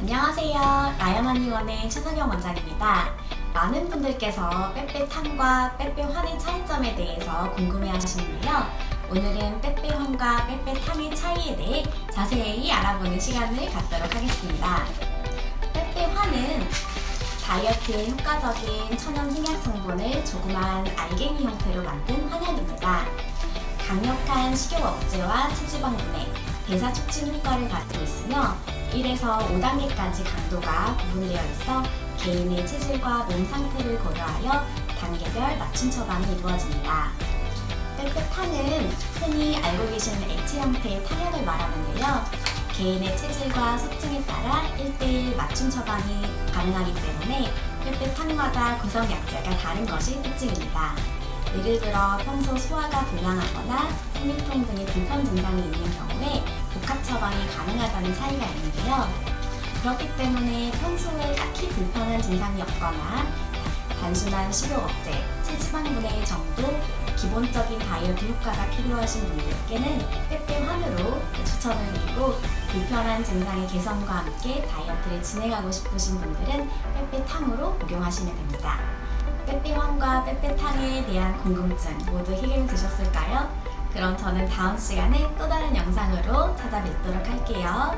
안녕하세요. 라연언니원의 최성영 원장입니다. 많은 분들께서 빼빼탕과 빼빼환의 차이점에 대해서 궁금해 하시는데요. 오늘은 빼빼환과 빼빼탕의 차이에 대해 자세히 알아보는 시간을 갖도록 하겠습니다. 빼빼환은 다이어트에 효과적인 천연 생약 성분을 조그만 알갱이 형태로 만든 환약입니다. 강력한 식욕 억제와 체지방 분해, 대사 촉진 효과를 가지고 있으며 1에서 5단계까지 강도가 구분되어 있어 개인의 체질과 몸 상태를 고려하여 단계별 맞춤 처방이 이루어집니다. 빼빼탕은 흔히 알고 계시는 액체 형태의 탕약을 말하는데요. 개인의 체질과 속증에 따라 1대1 맞춤 처방이 가능하기 때문에 빼빼탕마다 구성 약재가 다른 것이 특징입니다. 예를 들어 평소 소화가 불량하거나 생리통 등의 불편 증상이 있는 경우에 복합 처방이 가능하다는 차이가 있는데요. 그렇기 때문에 평소에 딱히 불편한 증상이 없거나 단순한 식욕 억제, 체지방 분해 정도, 기본적인 다이어트 효과가 필요하신 분들께는 빼빼 환으로 추천을 드리고 불편한 증상의 개선과 함께 다이어트를 진행하고 싶으신 분들은 빼빼탕으로 복용하시면 됩니다. 빼빼환과 빼빼탕에 대한 궁금증 모두 해결 되셨을까요? 그럼 저는 다음 시간에 또 다른 영상으로 찾아뵙도록 할게요.